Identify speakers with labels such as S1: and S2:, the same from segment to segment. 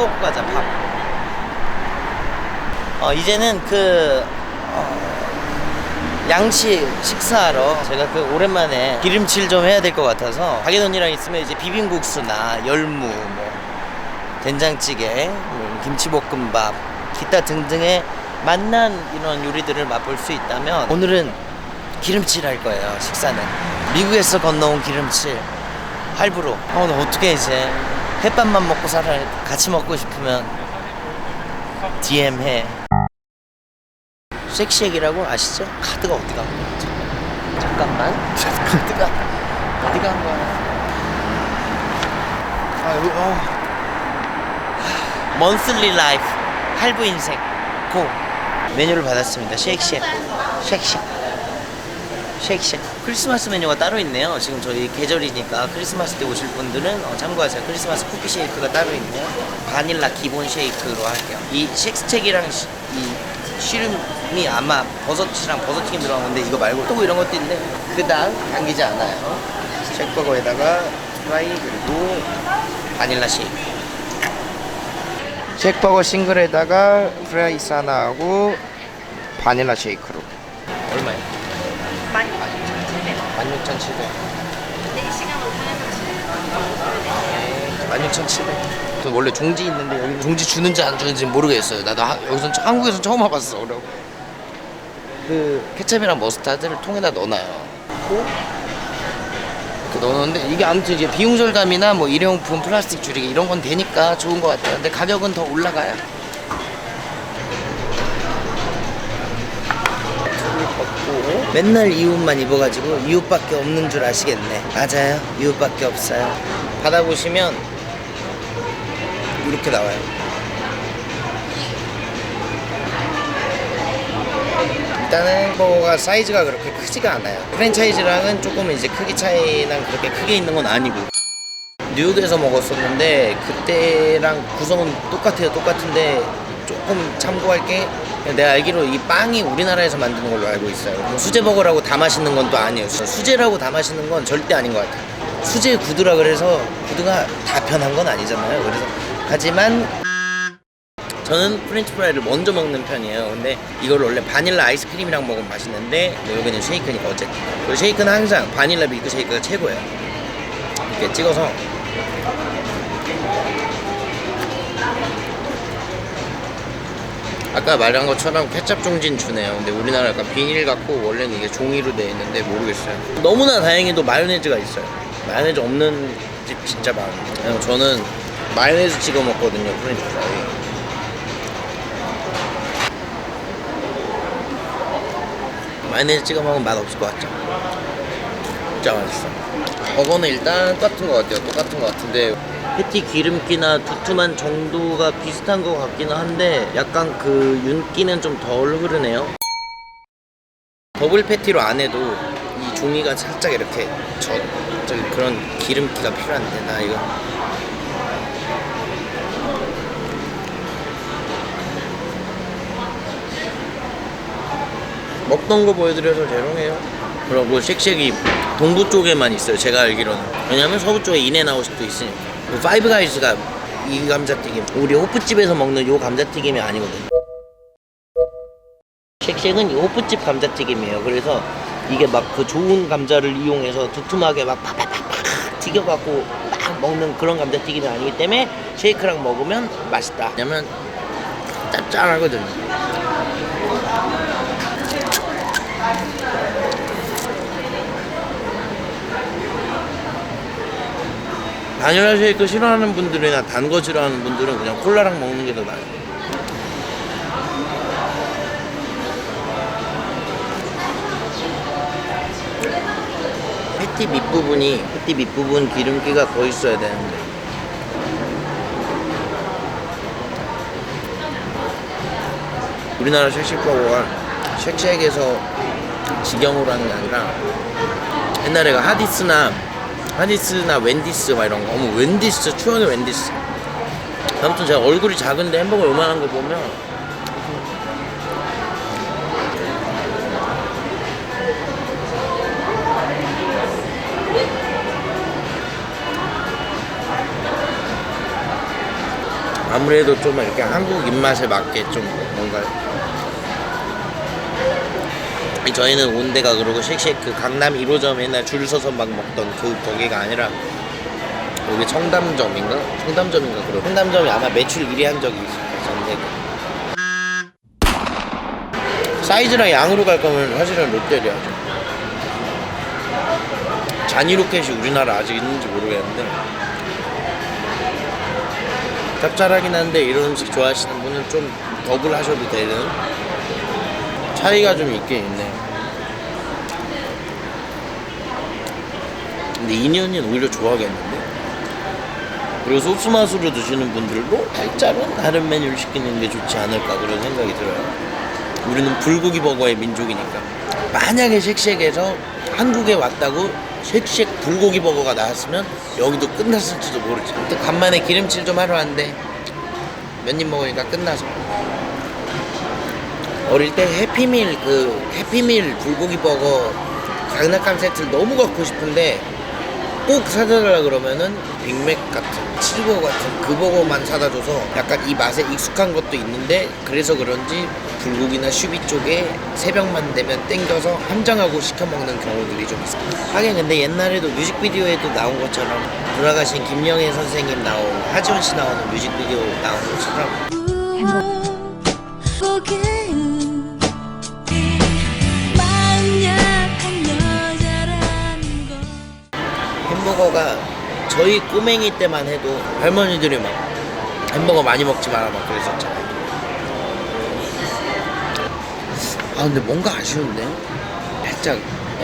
S1: 먹고 가자 밥. 어 이제는 그 어, 양식 식사하러 제가 그 오랜만에 기름칠 좀 해야 될 것 같아서 가게 돈이랑 있으면 이제 비빔국수나 열무 뭐 된장찌개, 뭐 김치볶음밥, 기타 등등의 맛난 이런 요리들을 맛볼 수 있다면 오늘은 기름칠 할 거예요 식사는. 미국에서 건너온 기름칠. 할부로. 어, 나 어떻게 이제 햇밥만 먹고 살아 같이 먹고 싶으면 DM 해 쉑쉑이라고 아시죠? 카드가 어디 간 거야? 잠깐만 카드가 어디 간 거야? 아 여기 어. 먼슬리 라이프 할부 인생 고 메뉴를 받았습니다 쉑쉑 쉑쉑 쉑쉑 크리스마스 메뉴가 따로 있네요. 지금 저희 계절이니까 크리스마스 때 오실 분들은 어, 참고하세요. 크리스마스 쿠키 쉐이크가 따로 있네요. 바닐라 기본 쉐이크로 할게요. 이 시- 이 쉬름이 아마 버섯이랑 버섯튀김 들어간 건데 이거 말고 또 이런 것도 있는데 그닥 당기지 않아요. 쉑버거에다가 프라이 그리고 바닐라 쉐이크. 쉑버거 싱글에다가 프라이스 하나 하고 바닐라 쉐이크로 얼마예요? 16,700 16,700 원래 종지 있는데 여기 종지 주는지 안 주는지 모르겠어요. 나도 하, 여기서 한국에서 처음 와봤어 그래고. 그 케첩이랑 머스타드를 통에다 넣어놔요. 이렇게 넣어놓는데 이게 아무튼 이제 비용 절감이나 뭐 일회용품 플라스틱 줄이기 이런 건 되니까 좋은 것 같아요. 근데 가격은 더 올라가요 맨날 이 옷만 입어가지고 이 옷밖에 없는 줄 아시겠네. 맞아요. 이 옷밖에 없어요. 받아보시면 이렇게 나와요. 일단은 버거가 사이즈가 그렇게 크지가 않아요. 프랜차이즈랑은 조금 이제 크기 차이랑 그렇게 크게 있는 건 아니고. 뉴욕에서 먹었었는데 그때랑 구성은 똑같아요 똑같은데 조금 참고할 게 내가 알기로 이 빵이 우리나라에서 만드는 걸로 알고 있어요 뭐 수제버거라고 다 맛있는 건 또 아니에요 수제라고 다 맛있는 건 절대 아닌 것 같아요 수제 구두라 그래서 구두가 다 편한 건 아니잖아요 그래서 하지만 저는 프렌치 프라이를 먼저 먹는 편이에요. 근데 이걸 원래 바닐라 아이스크림이랑 먹으면 맛있는데 뭐 여기는 쉐이크니까 어쨌든. 그 쉐이크는 항상 바닐라 밀크 쉐이크가 최고예요. 이렇게 찍어서 아까 말한 것처럼 케첩 종진 주네요. 근데 우리나라 약간 비닐 같고 원래는 이게 종이로 되어 있는데 모르겠어요. 너무나 다행히도 마요네즈가 있어요. 마요네즈 없는 집 진짜 많아요. 저는 마요네즈 찍어 먹거든요. 프렌치 프라이. 마요네즈 찍어 먹으면 맛 없을 것 같죠? 진짜 맛있어. 버거는 일단 똑같은 것 같아요. 똑같은 것 같은데 패티 기름기나 두툼한 정도가 비슷한 것 같기는 한데 약간 그 윤기는 좀 덜 흐르네요. 더블 패티로 안 해도 이 종이가 살짝 이렇게 저 저기 그런 기름기가 필요한데 나 이거 먹던 거 보여드려서 죄송해요. 그리고 쉑쉑이 동부 쪽에만 있어요. 제가 알기로는. 왜냐면 서부 쪽에 인앤아웃도 있으니까. 그 파이브 가이즈가 이 감자튀김. 우리 호프집에서 먹는 요 감자튀김이 아니거든요. 쉑쉑은 이 호프집 감자튀김이에요. 그래서 이게 막 그 좋은 감자를 이용해서 두툼하게 막 팍팍팍팍 튀겨갖고 막 먹는 그런 감자튀김이 아니기 때문에 쉐이크랑 먹으면 맛있다. 왜냐면 짭짤하거든요. 바닐라 쉐이크 싫어하는 분들이나 단 거 싫어하는 분들은 그냥 콜라랑 먹는 게 더 나아요. 패티 밑부분이 패티 밑부분 기름기가 더 있어야 되는데 우리나라 쉑쉑버거가 쉑쉑에서 직영으로 하는 게 아니라 옛날에 그 하디스나 하디스나 웬디스 막 이런 거. 어머 웬디스 추억의 웬디스. 아무튼 제가 얼굴이 작은데 햄버거 요만한 거 보면. 아무래도 좀 이렇게 한국 입맛에 맞게 좀 뭔가 저희는 온 데가 그러고 쉑쉑 그 강남 1호점 옛날 줄 서서 막 먹던 그 거기가 아니라 여기 청담점인가? 청담점인가 그러고. 청담점이 아마 매출 1위 한 적이 세계 사이즈랑 양으로 갈 거면 사실은 롯데리아죠 잔이로켓이 우리나라 아직 있는지 모르겠는데. 짭짤하긴 한데 이런 음식 좋아하시는 분은 좀 더블 하셔도 되는 차이가 좀 있긴 있네. 근데 2년은 오히려 좋아하겠는데? 그리고 소스 맛으로 드시는 분들도 살짝은 다른 메뉴를 시키는 게 좋지 않을까 그런 생각이 들어요. 우리는 불고기 버거의 민족이니까. 만약에 쉑쉑에서 한국에 왔다고 쉑쉑 불고기 버거가 나왔으면 여기도 끝났을지도 모르지. 또 간만에 기름칠 좀 하러 왔는데 몇 입 먹으니까 끝나서 어릴 때 해피밀 그 해피밀 불고기 버거 장난감 세트를 너무 갖고 싶은데 꼭 사달라 그러면은 빅맥 같은 치즈버거 같은 그 버거만 사다 줘서 약간 이 맛에 익숙한 것도 있는데 그래서 그런지 불고기나 슈비 쪽에 새벽만 되면 땡겨서 함정하고 시켜 먹는 경우들이 좀 있어요. 하긴 근데 옛날에도 뮤직비디오에도 나온 것처럼 돌아가신 김영애 선생님 나온 하지원 씨 나오는 뮤직비디오 나온 것처럼 햄버거가 저희 꼬맹이 때만 해도 할머니들이 막 햄버거 많이 먹지 마라 막 그랬었잖아요. 아 근데 뭔가 아쉬운데? 살짝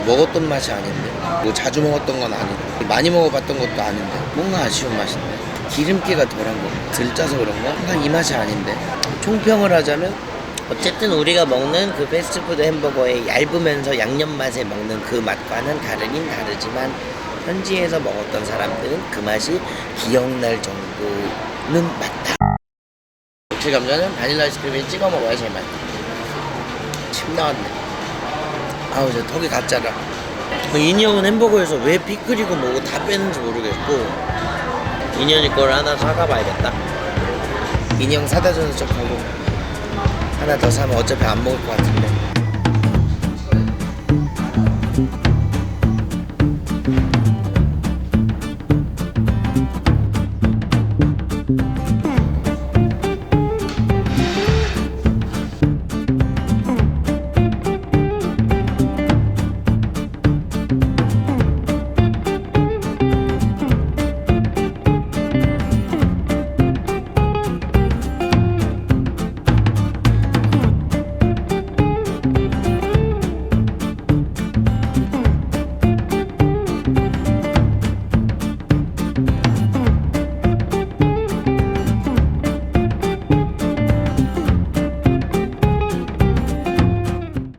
S1: 먹었던 맛이 아닌데? 뭐 자주 먹었던 건 아닌데 많이 먹어봤던 것도 아닌데? 뭔가 아쉬운 맛인데? 기름기가 덜한 거 들짜서 그런가? 뭔가 이 맛이 아닌데? 총평을 하자면 어쨌든 우리가 먹는 그 패스트푸드 햄버거의 얇으면서 양념 맛에 먹는 그 맛과는 다르긴 다르지만 현지에서 먹었던 사람들은 그 맛이 기억날 정도는 맞다. 역시 감자는 바닐라 아이스크림에 찍어 먹어야 제일 맛있다. 침 나왔네. 아우 저 턱이 가짜라. 인이 형은 햄버거에서 왜 피클이고 뭐고 다 빼는지 모르겠고 인연이 걸 하나 사가 봐야겠다. 인이 형 사다 주는 척하고 하나 더 사면 어차피 안 먹을 것 같은데.